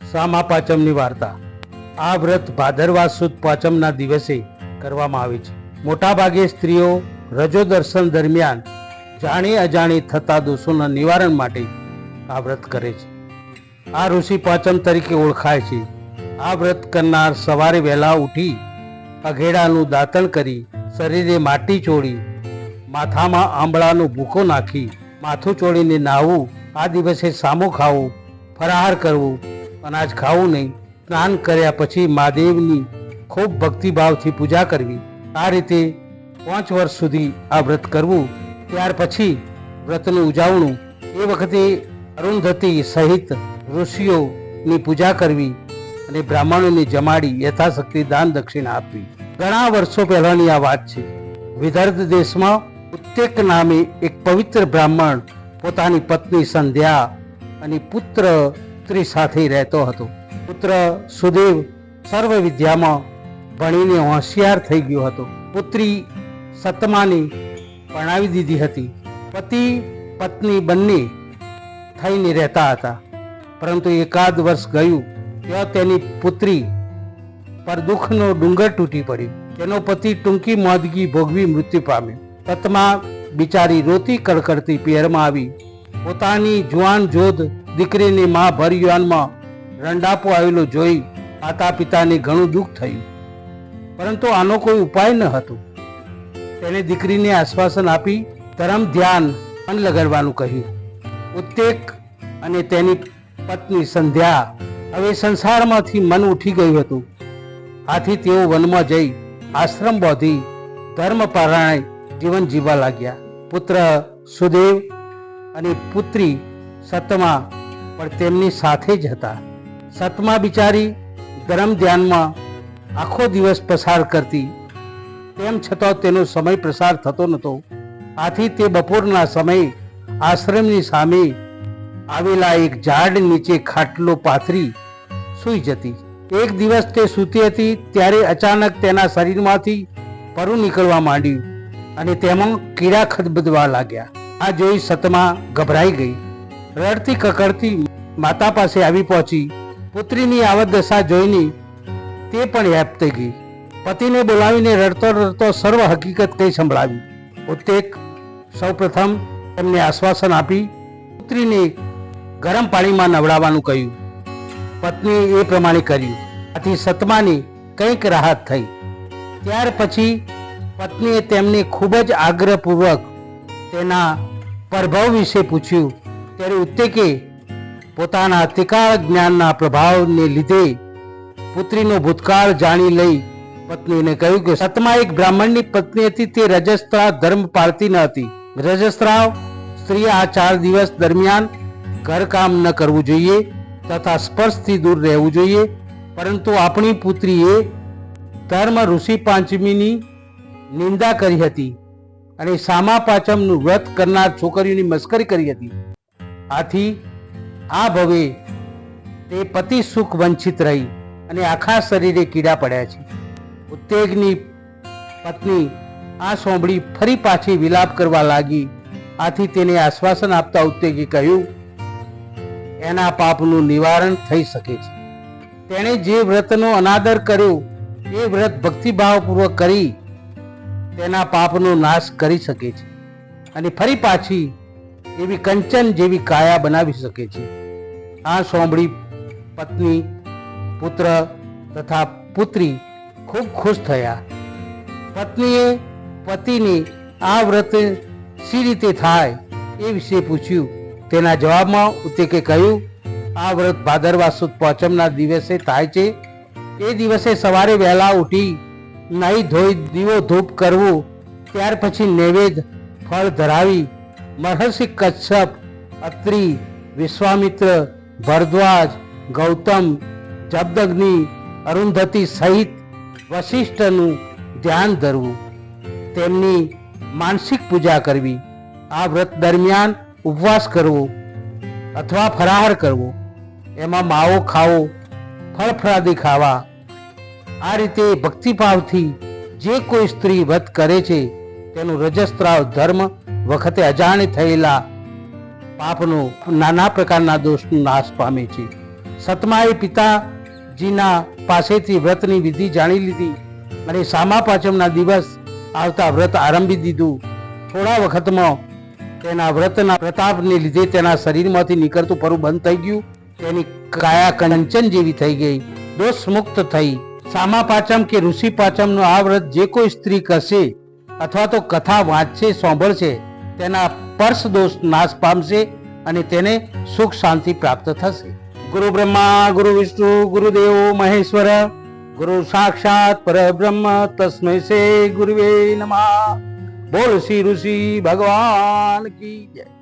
સામા પાંચમની વાર્તા. આ વ્રત ભાદરવા સુદ પાંચમના દિવસે કરવામાં આવે છે. મોટાભાગે સ્ત્રીઓ રજો દર્શન દરમિયાન જાણી અજાણી થતા દોષોના નિવારણ માટે આ વ્રત કરે છે. આ ઋષિ પાંચમ તરીકે ઓળખાય છે. આ વ્રત કરનાર સવારે વહેલા ઉઠી અઘેડાનું દાંતણ કરી શરીરે માટી ચોળી, માથામાં આંબળાનો ભૂકો નાખી માથું ચોળીને નાહવું, આ દિવસે સામો ખાવું ફરાહાર કરવું, અનાજ ખાવું નહીં. સ્નાન કર્યા પછી મહાદેવની ખૂબ ભક્તિભાવથી પૂજા કરવી. આ રીતે પાંચ વર્ષ સુધી આ વ્રત કરવું. ત્યાર પછી વ્રતનું ઉજવણું. એ વખતે અરુંધતી સહિત ઋષિઓની પૂજા કરવી અને બ્રાહ્મણોને જમાડી યથાશક્તિ દાન દક્ષિણા આપવી. ઘણા વર્ષો પહેલાંની આ વાત છે. વિદર્ભ દેશમાં ઉત્તેક નામે એક પવિત્ર બ્રાહ્મણ પોતાની પત્ની સંધ્યા અને પુત્ર પુત્રી સાથે રહેતો હતો. પુત્ર સુદેવ સર્વ વિદ્યામાં ભણીને હોશિયાર થઈ ગયો હતો. પુત્રી સતમાની પરણાવી દીધી હતી. પતિ, પત્ની બંને થઈને રહેતા હતા. પરંતુ એકાદ વર્ષ ગયું ત્યાં તેની પુત્રી પર દુઃખનો ડુંગર તૂટી પડ્યો. તેનો પતિ ટૂંકી મોદગી ભોગવી મૃત્યુ પામ્યો. તતમાં બિચારી રોતી કડકડતી પિયરમાં આવી. પોતાની જુવાન જોધ દીકરીની મા યુવાનમાં રંડાપો આવેલો જોઈ માતા પિતાને ઘણું દુઃખ થયું. પરંતુ આનો કોઈ ઉપાય ન હતો. તેણે દીકરીને આશ્વાસન આપી ધરમ ધ્યાન મન લગાડવાનું કહ્યું. ઉત્તેક અને તેની પત્ની સંધ્યા હવે સંસારમાંથી મન ઉઠી ગયું હતું. આથી તેઓ વનમાં જઈ આશ્રમ બોધી ધર્મ પારાયણ જીવન જીવવા લાગ્યા. પુત્ર સુદેવ અને પુત્રી સતમા પણ તેમની સાથે જ હતા. સતમા બિચારી ગરમ ધ્યાનમાં આખો દિવસ પસાર કરતી. તેમ છતાં તેનો સમય પ્રસાર થતો નહોતો. આથી તે બપોરના સમયે આશ્રમની સામે આવેલા એક ઝાડ નીચે ખાટલો પાથરી સૂઈ જતી. એક દિવસ તે સૂતી હતી ત્યારે અચાનક તેના શરીરમાંથી પરું નીકળવા માંડ્યું. અને તેમાં કીડા ખદબદવા લાગ્યા. આ જોઈ સતમા ગભરાઈ ગઈ. રડતી કકડતી માતા પાસે આવી પહોંચી. પુત્રીની આવત દશા જોઈને તે પણ હેપ ગઈ. પતિને બોલાવીને રડતો રડતો સર્વ હકીકત કઈ સંભળાવી. ઉત્તેક સૌપ્રથમ તેમને આશ્વાસન આપી પુત્રીને ગરમ પાણીમાં નવડાવવાનું કહ્યું. પત્નીએ એ પ્રમાણે કર્યું. આથી સતમાની કંઈક રાહત થઈ. ત્યાર પછી પત્નીએ તેમને ખૂબ જ આગ્રહપૂર્વક તેના પ્રભાવ વિશે પૂછ્યું. ત્યારે ઉત્તેકે પોતાના અતિકાળ જ્ઞાનના પ્રભાવને લીધે પુત્રીનો ભૂતકાળ જાણી લઈ પત્નીને કહ્યું કે, સતમા એક બ્રાહ્મણની પત્ની હતી, તે રજસ્ત્રાવ ધર્મ પાળતી ન હતી. રજસ્ત્રાવ સ્ત્રીએ આ ચાર દિવસ દરમિયાન ઘરકામ ન કરવું જોઈએ તથા સ્પર્શથી દૂર રહેવું જોઈએ. પરંતુ આપણી પુત્રીએ ધર્મ ઋષિ પાંચમીની નિંદા કરી હતી અને સામા પાંચમનું વ્રત કરનાર છોકરીઓની મસ્કરી કરી હતી. આથી આ ભવે તે પતિ સુખ વંચિત રહી અને આખા શરીરે કીડા પડ્યા છે. ઉત્તેજની પત્ની આ સોંભળી ફરી પાછી વિલાપ કરવા લાગી. આથી તેને આશ્વાસન આપતા ઉત્તેજે કહ્યું, એના પાપનું નિવારણ થઈ શકે છે. તેણે જે વ્રતનો અનાદર કર્યો, એ વ્રત ભક્તિભાવપૂર્વક કરી તેના પાપનો નાશ કરી શકે છે અને ફરી પાછી એવી કંચન જેવી કાયા બનાવી શકે છે. આ સોંભળી પત્ની, પુત્ર તથા પુત્રી ખૂબ ખુશ થયા. પત્નીએ પતિને આ વ્રત સી રીતે થાય એ વિશે પૂછ્યું. તેના જવાબમાં ઉત્તેકે કહ્યું, આ વ્રત ભાદરવા સુદ પાંચમના દિવસે થાય છે. એ દિવસે સવારે વહેલા ઉઠી નાહી ધોઈ દીવો ધૂપ કરવું, ત્યાર પછી નૈવેદ્ય, ફળ ધરાવી, મહર્ષિ કચ્છપ અત્રી, વિશ્વામિત્ર, ભરદ્વાજ, ગૌતમ જબદગ્નિ અરુંધતી સહિત વશિષ્ઠનું ધ્યાન ધરવું. તેમની માનસિક પૂજા કરવી. આ વ્રત દરમિયાન ઉપવાસ કરવો અથવા ફરાહાર કરવો. એમાં માવો ખાવો, ફળફળાદી ખાવા આ રીતે ભક્તિભાવથી જે કોઈ સ્ત્રી વ્રત કરે છે, તેનું રજસ્ત્રાવ ધર્મ વખતે અજાણે થયેલા પાપનો નાના પ્રકારના દોષનો નાશ પામે છે. સતમાએ પિતાજીના પાસેથી વ્રતની વિધિ જાણી લીધી અને સામા પાંચમના દિવસ આવતા વ્રત આરંભી દીધું. થોડા વખતમાં તેના વ્રતના પ્રતાપને લીધે તેના શરીરમાંથી નીકળતું પરું બંધ થઈ ગયું. તેની કાયા કંચન જેવી થઈ ગઈ. દોષ મુક્ત થઈ સામા પાચમ કે ઋષિ પાચમનું આ વ્રત જે કોઈ સ્ત્રી કરશે અથવા તો કથા વાંચશે, સાંભળશે, તેના પર્શ દોષ નાશ પામશે અને તેને સુખ શાંતિ પ્રાપ્ત થશે. ગુરુ બ્રહ્મા, ગુરુ વિષ્ણુ ગુરુદેવ મહેશ્વર, ગુરુ સાક્ષાત પરબ્રહ્મ તસ્મૈ સે ગુરુવે નમઃ. બોલ શ્રી ઋષિ ભગવાન કી જય.